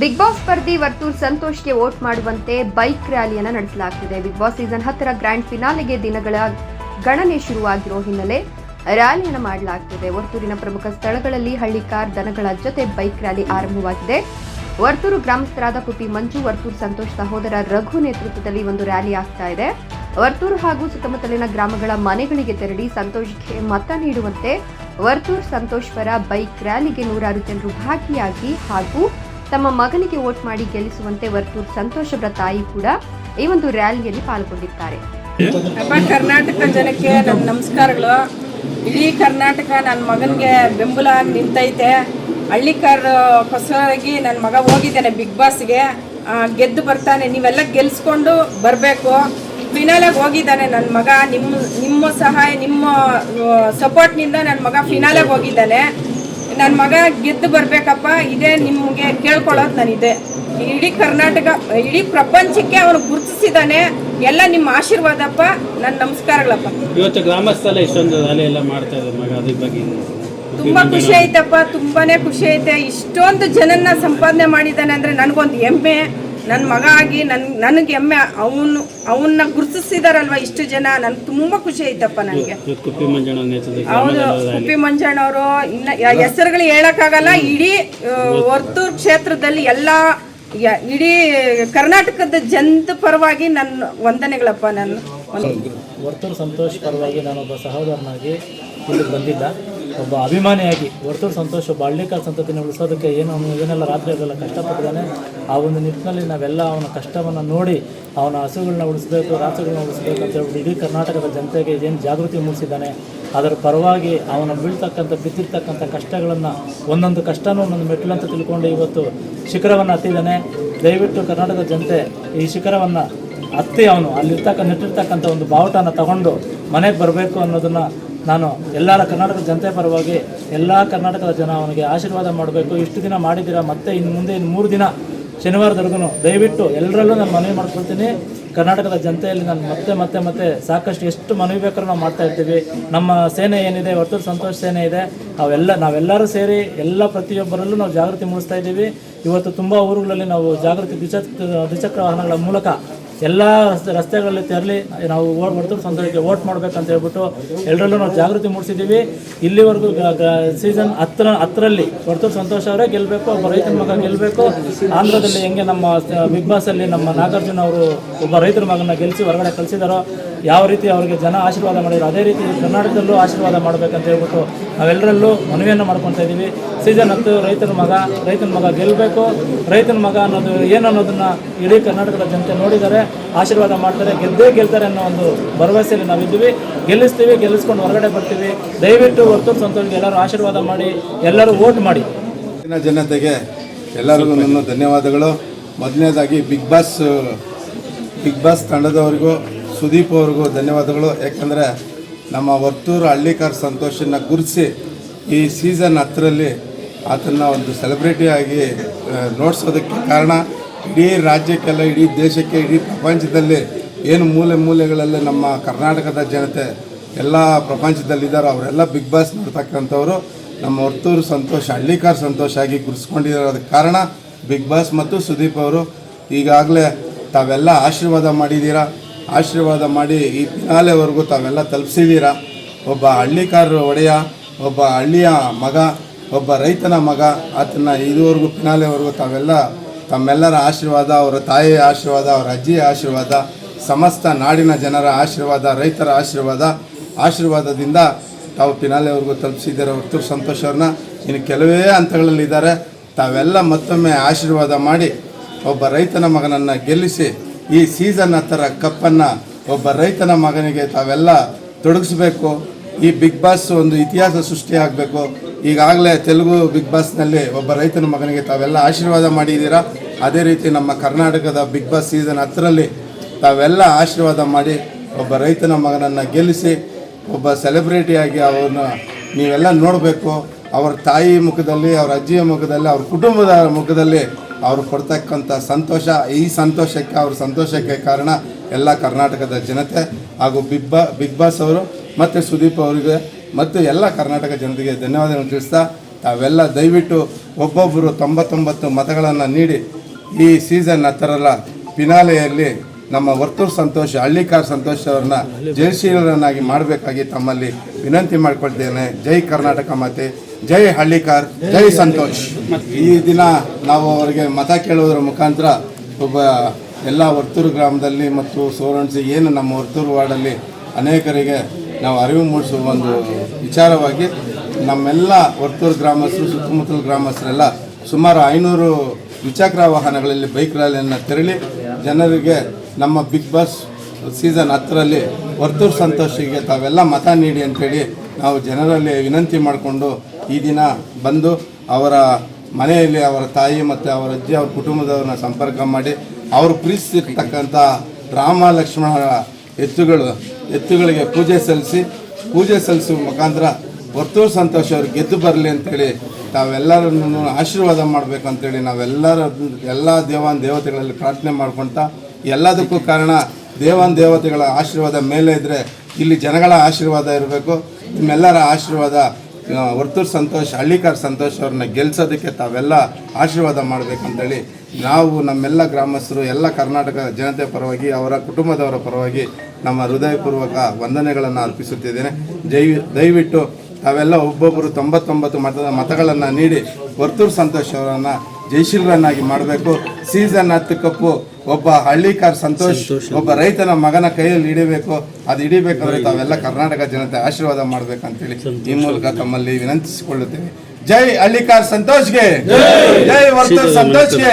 Big boss ಸ್ಪರ್ಧಿ ವರ್ತೂರ್ ಸಂತೋಷ್ಗೆ vote ಮಾಡುವಂತೆ ಬೈಕ್ ರ್ಯಾಲಿಯನ್ನು ನಡೆಸಲಾಗ್ತಿದೆ. ಬಿಗ್ ಬಾಸ್ ಸೀಸನ್ ಹತ್ತರ ಗ್ರ್ಯಾಂಡ್ ಫಿನಾಲೆಗೆ ದಿನಗಳ ಗಣನೆ ಶುರುವಾಗಿರೋ ಹಿನ್ನೆಲೆ ರ್ಯಾಲಿಯನ್ನು ಮಾಡಲಾಗ್ತಿದೆ. ವರ್ತೂರಿನ ಪ್ರಮುಖ ಸ್ಥಳಗಳಲ್ಲಿ ಹಳ್ಳಿ ಕಾರ್ ದನಗಳ ಜೊತೆ ಬೈಕ್ ರ್ಯಾಲಿ ಆರಂಭವಾಗಿದೆ. ವರ್ತೂರು ಗ್ರಾಮಸ್ಥರಾದ ಕುಪಿ ಮಂಜು, ವರ್ತೂರು ಸಂತೋಷ್ ಸಹೋದರ ರಘು ನೇತೃತ್ವದಲ್ಲಿ ಒಂದು ರ್ಯಾಲಿ ಆಗ್ತಾ ಇದೆ. ವರ್ತೂರು ಹಾಗೂ ಸುತ್ತಮುತ್ತಲಿನ ಗ್ರಾಮಗಳ ಮನೆಗಳಿಗೆ ತೆರಳಿ ಸಂತೋಷ್ಗೆ ಮತ ನೀಡುವಂತೆ ವರ್ತೂರ್ ಸಂತೋಷ್ ಪರ ಬೈಕ್ ರ್ಯಾಲಿಗೆ ನೂರಾರು ಜನರು ಭಾಗಿಯಾಗಿ ಹಾಗೂ ತಮ್ಮ ಮಗನಿಗೆ ವೋಟ್ ಮಾಡಿ ಗೆಲ್ಲಿಸುವಂತೆ ವರ್ತೂರ್ ಸಂತೋಷ್ ತಾಯಿ ಕೂಡ ಈ ಒಂದು ರ್ಯಾಲಿಯಲ್ಲಿ ಪಾಲ್ಗೊಂಡಿದ್ದಾರೆ. ಕರ್ನಾಟಕ ಜನಕ್ಕೆ ನನ್ನ ನಮಸ್ಕಾರಗಳು. ಇಡೀ ಕರ್ನಾಟಕ ನನ್ನ ಮಗನಿಗೆ ಬೆಂಬಲ ಆಗಿ ನಿಂತೈತೆ ಹಳ್ಳಿಕಾರಕ್ಕೋಸ್ಕರಾಗಿ ನನ್ನ ಮಗ ಹೋಗಿದ್ದಾನೆ ಬಿಗ್ ಬಾಸ್ಗೆ. ಗೆದ್ದು ಬರ್ತಾನೆ. ನೀವೆಲ್ಲ ಗೆಲ್ಸ್ಕೊಂಡು ಬರಬೇಕು. ಫಿನಾಲೆಗೆ ಹೋಗಿದ್ದಾನೆ ನನ್ನ ಮಗ. ನಿಮ್ಮ ನಿಮ್ಮ ಸಹಾಯ, ನಿಮ್ಮ ಸಪೋರ್ಟ್ನಿಂದ ನನ್ನ ಮಗ ಫಿನಾಲೆಗೆ ಹೋಗಿದ್ದಾನೆ. ನನ್ನ ಮಗ ಗೆದ್ದು ಬರಬೇಕಪ್ಪ ಇದೇ ನಿಮಗೆ ಕೇಳ್ಕೊಳ್ಳೋದು ನಾನಿದೆ. ಇಡೀ ಕರ್ನಾಟಕ ಇಡೀ ಪ್ರಪಂಚಕ್ಕೆ ಅವನು ಗುರುತಿಸಿದಾನೆ. ಎಲ್ಲ ನಿಮ್ಮ ಆಶೀರ್ವಾದಪ್ಪ ನನ್ನ ನಮಸ್ಕಾರಗಳಪ್ಪ. ಇವತ್ತು ಗ್ರಾಮಸ್ಥಲ ಇಷ್ಟೊಂದು ರ್ಯಾಲಿ ಎಲ್ಲ ಮಾಡ್ತಾ ಇದ್ದಾರೆ ಮಗ ಅದ್ರ ಬಗ್ಗೆ ತುಂಬಾ ಖುಷಿ ಐತಪ್ಪ ತುಂಬಾನೇ ಖುಷಿ ಐತೆ. ಇಷ್ಟೊಂದು ಜನನ್ನ ಸಂಪಾದನೆ ಮಾಡಿದ್ದಾನೆ ಅಂದ್ರೆ ನನಗೊಂದು ಹೆಮ್ಮೆ. ನನ್ನ ಮಗ ಆಗಿ ನನ್ ನನಗೆ ಹೆಮ್ಮೆ ಅವನು ಅವನ್ನ ಗುರುತಿಸಿದಾರಲ್ವ ಇಷ್ಟು ಜನ? ನನ್ಗೆ ತುಂಬಾ ಖುಷಿ ಆಯ್ತಪ್ಪ ನನಗೆ. ಹೌದು ಕುಪ್ಪಿ ಮಂಜಣ್ಣವರು ಇನ್ನ ಹೆಸರುಗಳು ಹೇಳಕ್ಕಾಗಲ್ಲ ಇಡೀ ವರ್ತೂರು ಕ್ಷೇತ್ರದಲ್ಲಿ ಎಲ್ಲಾ ಯ- ಇಡೀ ಕರ್ನಾಟಕದ ಜನದ ಪರವಾಗಿ ನನ್ನ ವಂದನೆಗಳಪ್ಪ ನನ್ನ ವರ್ತೂರು ಸಂತೋಷ್ ಪರವಾಗಿ ನಾನೊಬ್ಬ ಸಹೋದರನಾಗಿ ಇಲ್ಲಿಗೆ ಬಂದಿದ್ದ. ಒಬ್ಬ ಅಭಿಮಾನಿಯಾಗಿ ವರ್ತೂರು ಸಂತೋಷ ಹಳ್ಳಿಕಾರ್ ಸಂತತಿನ ಉಳಿಸೋದಕ್ಕೆ ಏನು ಅವನು ಏನೆಲ್ಲ ರಾತ್ರಿ ಅದೆಲ್ಲ ಕಷ್ಟಪಟ್ಟಿದ್ದಾನೆ, ಆ ಒಂದು ನಿಟ್ಟಿನಲ್ಲಿ ನಾವೆಲ್ಲ ಅವನ ಕಷ್ಟವನ್ನು ನೋಡಿ ಅವನ ಹಸುಗಳನ್ನ ಉಳಿಸ್ಬೇಕು ರಾಸುಗಳನ್ನ ಉಳಿಸ್ಬೇಕು ಅಂತ ಹೇಳ್ಬಿಟ್ಟು ಇಡೀ ಕರ್ನಾಟಕದ ಜನತೆಗೆ ಏನು ಜಾಗೃತಿ ಮೂಡಿಸಿದ್ದಾನೆ, ಅದರ ಪರವಾಗಿ ಅವನ ಬೀಳ್ತಕ್ಕಂಥ, ಬಿದ್ದಿರ್ತಕ್ಕಂಥ ಕಷ್ಟಗಳನ್ನು, ಒಂದೊಂದು ಕಷ್ಟನೂ ಒಂದೊಂದು ಮೆಟ್ಟಿಲು ಅಂತ ತಿಳ್ಕೊಂಡು ಇವತ್ತು ಶಿಖರವನ್ನು ಹತ್ತಿದ್ದಾನೆ. ದಯವಿಟ್ಟು ಕರ್ನಾಟಕದ ಜನತೆ ಈ ಶಿಖರವನ್ನು ಹತ್ತಿ ಅವನು, ಅಲ್ಲಿರ್ತಕ್ಕ, ನೆಟ್ಟಿರ್ತಕ್ಕಂಥ ಒಂದು ಬಾವುಟನ ತಗೊಂಡು ಮನೆಗೆ ಬರಬೇಕು ಅನ್ನೋದನ್ನು ನಾನು ಎಲ್ಲರ ಕರ್ನಾಟಕದ ಜನತೆ ಪರವಾಗಿ ಎಲ್ಲ ಕರ್ನಾಟಕದ ಜನ ಅವನಿಗೆ ಆಶೀರ್ವಾದ ಮಾಡಬೇಕು. ಇಷ್ಟು ದಿನ ಮಾಡಿದ್ದೀರಾ? ಮತ್ತೆ ಇನ್ನು ಮುಂದೆ ಇನ್ನು ಮೂರು ದಿನ ಶನಿವಾರದವರೆಗೂ ದಯವಿಟ್ಟು ಎಲ್ಲರಲ್ಲೂ ನಾನು ಮನವಿ ಮಾಡ್ಕೊಳ್ತೀನಿ. ಕರ್ನಾಟಕದ ಜನತೆಯಲ್ಲಿ ನಾನು ಮತ್ತೆ ಮತ್ತೆ ಮತ್ತೆ ಸಾಕಷ್ಟು ಎಷ್ಟು ಮನವಿ ಬೇಕಾದ್ರೂ ನಾವು ಮಾಡ್ತಾ ಇರ್ತೀವಿ. ನಮ್ಮ ಸೇನೆ ಏನಿದೆ ಹೊರತು ಸಂತೋಷ ಸೇನೆ ಇದೆ. ಅವೆಲ್ಲ ನಾವೆಲ್ಲರೂ ಸೇರಿ ಎಲ್ಲ ಪ್ರತಿಯೊಬ್ಬರಲ್ಲೂ ನಾವು ಜಾಗೃತಿ ಮೂಡಿಸ್ತಾ ಇದ್ದೀವಿ. ಇವತ್ತು ತುಂಬ ಊರುಗಳಲ್ಲಿ ನಾವು ಜಾಗೃತಿ ದ್ವಿಚಕ್ರ ದ್ವಿಚಕ್ರ ವಾಹನಗಳ ಮೂಲಕ ಎಲ್ಲ ರಸ್ತೆಗಳಲ್ಲಿ ತೆರಳಿ ನಾವು ಓಟ್ ವರ್ತೂರು ಸಂತೋಷಕ್ಕೆ ವೋಟ್ ಮಾಡ್ಬೇಕಂತ ಹೇಳ್ಬಿಟ್ಟು ಎಲ್ಲರಲ್ಲೂ ನಾವು ಜಾಗೃತಿ ಮೂಡಿಸಿದ್ದೀವಿ. ಇಲ್ಲಿವರೆಗೂ ಸೀಸನ್ ಹತ್ತರ ಹತ್ತರಲ್ಲಿ ವರ್ತೂರು ಸಂತೋಷ್ ಅವರೇ ಗೆಲ್ಲಬೇಕು ಒಬ್ಬ ರೈತರ ಮಗ ಗೆಲ್ಲಬೇಕು ಆಂಧ್ರದಲ್ಲಿ ಹೆಂಗೆ ನಮ್ಮ ಬಿಗ್ ಬಾಸಲ್ಲಿ ನಮ್ಮ ನಾಗಾರ್ಜುನ ಅವರು ಒಬ್ಬ ರೈತರ ಮಗನ ಗೆಲ್ಲಿಸಿ ಹೊರಗಡೆ ಕಳಿಸಿದಾರೋ ಯಾವ ರೀತಿ ಅವರಿಗೆ ಜನ ಆಶೀರ್ವಾದ ಮಾಡಿದ್ರು, ಅದೇ ರೀತಿ ಕರ್ನಾಟಕದಲ್ಲೂ ಆಶೀರ್ವಾದ ಮಾಡಬೇಕಂತ ಹೇಳ್ಬಿಟ್ಟು ನಾವೆಲ್ಲರಲ್ಲೂ ಮನವಿಯನ್ನು ಮಾಡ್ಕೊತಾ ಇದ್ದೀವಿ. ಸೀಸನ್ ಹತ್ತು, ರೈತನ ಮಗ ರೈತನ ಮಗ ಗೆಲ್ಲಬೇಕು ರೈತನ ಮಗ ಅನ್ನೋದು ಏನು ಅನ್ನೋದನ್ನು ಇಡೀ ಕರ್ನಾಟಕದ ಜನತೆ ನೋಡಿದ್ದಾರೆ, ಆಶೀರ್ವಾದ ಮಾಡ್ತಾರೆ, ಗೆದ್ದೇ ಗೆಲ್ತಾರೆ ಅನ್ನೋ ಒಂದು ಭರವಸೆಯಲ್ಲಿ ನಾವಿದ್ದೀವಿ. ಗೆಲ್ಲಿಸ್ತೀವಿ, ಗೆಲ್ಲಿಸ್ಕೊಂಡು ಹೊರಗಡೆ ಬರ್ತೀವಿ. ದಯವಿಟ್ಟು ವರ್ತೂರು ಸಂತೋಷಿಗೆ ಎಲ್ಲರೂ ಆಶೀರ್ವಾದ ಮಾಡಿ, ಎಲ್ಲರೂ ವೋಟ್ ಮಾಡಿ. ಜನತೆಗೆ ಎಲ್ಲರಿಗೂ ನನ್ನ ಧನ್ಯವಾದಗಳು. ಮೊದಲನೇದಾಗಿ ಬಿಗ್ ಬಾಸ್ ಬಿಗ್ ಬಾಸ್ ತಂಡದವರಿಗೂ ಸುದೀಪ್ ಅವ್ರಿಗೂ ಧನ್ಯವಾದಗಳು. ಯಾಕಂದರೆ ನಮ್ಮ ವರ್ತೂರು ಹಳ್ಳಿಕಾರ್ ಸಂತೋಷನ ಗುರುತಿಸಿ ಈ ಸೀಸನ್ ಹತ್ತರಲ್ಲಿ ಆತನ್ನ ಒಂದು ಸೆಲೆಬ್ರಿಟಿ ಆಗಿ ಆ, ನೋಡ್ಸೋದಕ್ಕೆ ಕಾರಣ ಇಡೀ ರಾಜ್ಯಕ್ಕೆಲ್ಲ ಇಡೀ ದೇಶಕ್ಕೆ ಇಡೀ ಪ್ರಪಂಚದಲ್ಲಿ ಏನು ಮೂಲೆ ಮೂಲೆಗಳಲ್ಲಿ ನಮ್ಮ ಕರ್ನಾಟಕದ ಜನತೆ ಎಲ್ಲ ಪ್ರಪಂಚದಲ್ಲಿದ್ದಾರೋ. ಅವರೆಲ್ಲ ಬಿಗ್ ಬಾಸ್ ನೋಡ್ತಕ್ಕಂಥವ್ರು. ನಮ್ಮ ವರ್ತೂರು ಸಂತೋಷ ಹಳ್ಳಿಕಾರ್ ಸಂತೋಷ ಆಗಿ ಗುರುಸ್ಕೊಂಡಿರೋದಕ್ಕೆ ಕಾರಣ ಬಿಗ್ ಬಾಸ್ ಮತ್ತು ಸುದೀಪ್ ಅವರು ಈಗಾಗಲೇ ತಾವೆಲ್ಲ ಆಶೀರ್ವಾದ ಮಾಡಿದ್ದೀರಾ? ಆಶೀರ್ವಾದ ಮಾಡಿ ಈ ಪಿನಾಲೆವರೆಗೂ ತಾವೆಲ್ಲ ತಲುಪಿಸಿದ್ದೀರಾ ಒಬ್ಬ ಹಳ್ಳಿಕಾರ ಒಡೆಯ, ಒಬ್ಬ ಹಳ್ಳಿಯ ಮಗ, ಒಬ್ಬ ರೈತನ ಮಗ, ಆತನ ಇದುವರೆಗೂ ಪಿನಾಲೆವರೆಗೂ ತಾವೆಲ್ಲ ತಮ್ಮೆಲ್ಲರ ಆಶೀರ್ವಾದ, ಅವರ ತಾಯಿಯ ಆಶೀರ್ವಾದ, ಅವರ ಅಜ್ಜಿಯ ಆಶೀರ್ವಾದ, ಸಮಸ್ತ ನಾಡಿನ ಜನರ ಆಶೀರ್ವಾದ, ರೈತರ ಆಶೀರ್ವಾದ, ಆಶೀರ್ವಾದದಿಂದ ತಾವು ಪಿನಾಲೆವರೆಗೂ ತಲುಪಿಸಿದ್ದಾರೆ? ಹೊರತು ಸಂತೋಷ್ ಇನ್ನು ಕೆಲವೇ ಹಂತಗಳಲ್ಲಿದ್ದಾರೆ. ತಾವೆಲ್ಲ ಮತ್ತೊಮ್ಮೆ ಆಶೀರ್ವಾದ ಮಾಡಿ ಒಬ್ಬ ರೈತನ ಮಗನನ್ನು ಗೆಲ್ಲಿಸಿ ಈ ಸೀಸನ್ ಹತ್ತರ ಕಪ್ಪನ್ನು ಒಬ್ಬ ರೈತನ ಮಗನಿಗೆ ತಾವೆಲ್ಲ ತೊಡಗಿಸ್ಬೇಕು. ಈ ಬಿಗ್ ಬಾಸ್ ಒಂದು ಇತಿಹಾಸ ಸೃಷ್ಟಿಯಾಗಬೇಕು ಈಗಾಗಲೇ ತೆಲುಗು ಬಿಗ್ ಬಾಸ್ನಲ್ಲಿ ಒಬ್ಬ ರೈತನ ಮಗನಿಗೆ ತಾವೆಲ್ಲ ಆಶೀರ್ವಾದ ಮಾಡಿದ್ದೀರಾ? ಅದೇ ರೀತಿ ನಮ್ಮ ಕರ್ನಾಟಕದ ಬಿಗ್ ಬಾಸ್ ಸೀಸನ್ ಹತ್ತರಲ್ಲಿ ತಾವೆಲ್ಲ ಆಶೀರ್ವಾದ ಮಾಡಿ ಒಬ್ಬ ರೈತನ ಮಗನನ್ನು ಗೆಲ್ಲಿಸಿ, ಒಬ್ಬ ಸೆಲೆಬ್ರಿಟಿಯಾಗಿ ಅವನ್ನ ನೀವೆಲ್ಲ ನೋಡಬೇಕು. ಅವ್ರ ತಾಯಿ ಮುಖದಲ್ಲಿ, ಅವ್ರ ಅಜ್ಜಿಯ ಮುಖದಲ್ಲಿ, ಅವ್ರ ಕುಟುಂಬದ ಮುಖದಲ್ಲಿ ಅವರು ಕೊಡ್ತಕ್ಕಂಥ ಸಂತೋಷ, ಈ ಸಂತೋಷಕ್ಕೆ, ಅವ್ರ ಸಂತೋಷಕ್ಕೆ ಕಾರಣ ಎಲ್ಲ ಕರ್ನಾಟಕದ ಜನತೆ ಹಾಗೂ ಬಿಗ್ ಬಾ ಬಿಗ್ ಬಾಸ್ ಅವರು ಮತ್ತು ಸುದೀಪ್ ಅವರಿಗೆ ಮತ್ತು ಎಲ್ಲ ಕರ್ನಾಟಕ ಜನತೆಗೆ ಧನ್ಯವಾದಗಳನ್ನು ತಿಳಿಸ್ತಾ ತಾವೆಲ್ಲ ದಯವಿಟ್ಟು ಒಬ್ಬೊಬ್ಬರು ತೊಂಬತ್ತೊಂಬತ್ತು ಮತಗಳನ್ನು ನೀಡಿ ಈ ಸೀಸನ್ ಹತ್ತರಲ್ಲ ಫಿನಾಲೆಯಲ್ಲಿ ನಮ್ಮ ವರ್ತೂರು ಸಂತೋಷ, ಹಳ್ಳಿಕಾರ್ ಸಂತೋಷ್ ಅವ್ರನ್ನ ಜಯಶೀಲರನ್ನಾಗಿ ಮಾಡಬೇಕಾಗಿ ತಮ್ಮಲ್ಲಿ ವಿನಂತಿ ಮಾಡಿಕೊಳ್ತೇನೆ. ಜೈ ಕರ್ನಾಟಕ ಮಾತೆ. ಜೈ ಹಳ್ಳಿಕಾರ್, ಜೈ ಸಂತೋಷ್. ಈ ದಿನ ನಾವು ಅವರಿಗೆ ಮತ ಕೇಳುವುದರ ಮುಖಾಂತರ ಒಬ್ಬ ಎಲ್ಲ ವರ್ತೂರು ಗ್ರಾಮದಲ್ಲಿ ಮತ್ತು ಸೋರಣಸಿ, ಏನು ನಮ್ಮ ವರ್ತೂರು ವಾರ್ಡಲ್ಲಿ ಅನೇಕರಿಗೆ ನಾವು ಅರಿವು ಮೂಡಿಸುವ ಒಂದು ವಿಚಾರವಾಗಿ ನಮ್ಮೆಲ್ಲ ವರ್ತೂರು ಗ್ರಾಮಸ್ಥರು, ಸುತ್ತಮುತ್ತಲ ಗ್ರಾಮಸ್ಥರೆಲ್ಲ ಸುಮಾರು ಐನೂರು ದ್ವಿಚಕ್ರ ವಾಹನಗಳಲ್ಲಿ ಬೈಕ್ ರ್ಯಾಲಿಯನ್ನು ತೆರಳಿ ಜನರಿಗೆ ನಮ್ಮ ಬಿಗ್ ಬಾಸ್ ಸೀಸನ್ ಹತ್ತರಲ್ಲಿ ವರ್ತೂರು ಸಂತೋಷಿಗೆ ತಾವೆಲ್ಲ ಮತ ನೀಡಿ ಅಂತೇಳಿ ನಾವು ಜನರಲ್ಲಿ ವಿನಂತಿ ಮಾಡಿಕೊಂಡು ಈ ದಿನ ಬಂದು ಅವರ ಮನೆಯಲ್ಲಿ ಅವರ ತಾಯಿ ಮತ್ತು ಅವರ ಅಜ್ಜಿ, ಅವ್ರ ಕುಟುಂಬದವ್ರನ್ನ ಸಂಪರ್ಕ ಮಾಡಿ ಅವರು ಪ್ರೀತಿಸಿರ್ತಕ್ಕಂಥ ರಾಮ ಲಕ್ಷ್ಮಣರ ಎತ್ತುಗಳು, ಎತ್ತುಗಳಿಗೆ ಪೂಜೆ ಸಲ್ಲಿಸಿ, ಪೂಜೆ ಸಲ್ಲಿಸುವ ಮುಖಾಂತರ ವರ್ತೂರು ಸಂತೋಷ ಅವರು ಗೆದ್ದು ಬರಲಿ ಅಂತೇಳಿ ತಾವೆಲ್ಲರನ್ನು ಆಶೀರ್ವಾದ ಮಾಡಬೇಕು ಅಂತೇಳಿ ನಾವೆಲ್ಲರ, ಎಲ್ಲ ದೇವಾನ್ ದೇವತೆಗಳಲ್ಲಿ ಪ್ರಾರ್ಥನೆ ಮಾಡ್ಕೊಳ್ತಾ ಎಲ್ಲದಕ್ಕೂ ಕಾರಣ ದೇವಾನ್ ದೇವತೆಗಳ ಆಶೀರ್ವಾದ ಮೇಲೆ ಇದ್ದರೆ ಇಲ್ಲಿ ಜನಗಳ ಆಶೀರ್ವಾದ ಇರಬೇಕು. ನಿಮ್ಮೆಲ್ಲರ ಆಶೀರ್ವಾದ ವರ್ತೂರು ಸಂತೋಷ್, ಹಳ್ಳಿಕಾರ್ ಸಂತೋಷ್ ಅವ್ರನ್ನ ಗೆಲ್ಸೋದಕ್ಕೆ ತಾವೆಲ್ಲ ಆಶೀರ್ವಾದ ಮಾಡಬೇಕಂತೇಳಿ ನಾವು ನಮ್ಮೆಲ್ಲ ಗ್ರಾಮಸ್ಥರು, ಎಲ್ಲ ಕರ್ನಾಟಕ ಜನತೆ ಪರವಾಗಿ, ಅವರ ಕುಟುಂಬದವರ ಪರವಾಗಿ ನಮ್ಮ ಹೃದಯಪೂರ್ವಕ ವಂದನೆಗಳನ್ನು ಅರ್ಪಿಸುತ್ತಿದ್ದೇನೆ. ಜೈ, ದಯವಿಟ್ಟು ತಾವೆಲ್ಲ ಒಬ್ಬೊಬ್ಬರು ತೊಂಬತ್ತೊಂಬತ್ತು ಮತದ ಮತಗಳನ್ನು ನೀಡಿ ವರ್ತೂರು ಸಂತೋಷ್ ಅವರನ್ನು ಜಯಶೀಲರನ್ನಾಗಿ ಮಾಡಬೇಕು. ಸೀಸನ್ ಹತ್ತು ಕಪ್ಪು ಒಬ್ಬ ಹಳ್ಳಿಕಾರ್ ಸಂತೋಷ್ ಒಬ್ಬ ರೈತನ ಮಗನ ಕೈಯಲ್ಲಿ ಹಿಡಿಬೇಕು. ಅದು ಹಿಡಿಬೇಕಂದ್ರೆ ತಾವೆಲ್ಲ ಕರ್ನಾಟಕ ಜನತೆ ಆಶೀರ್ವಾದ ಮಾಡ್ಬೇಕಂತೇಳಿ ಈ ಮೂಲಕ ತಮ್ಮಲ್ಲಿ ವಿನಂತಿಸಿಕೊಳ್ಳುತ್ತೇವೆ ಜೈ ಹಳ್ಳಿಕಾರ್ ಸಂತೋಷ್ಗೆ. ಜೈ. ವರ್ತೂರ್ ಸಂತೋಷ್ಗೆ.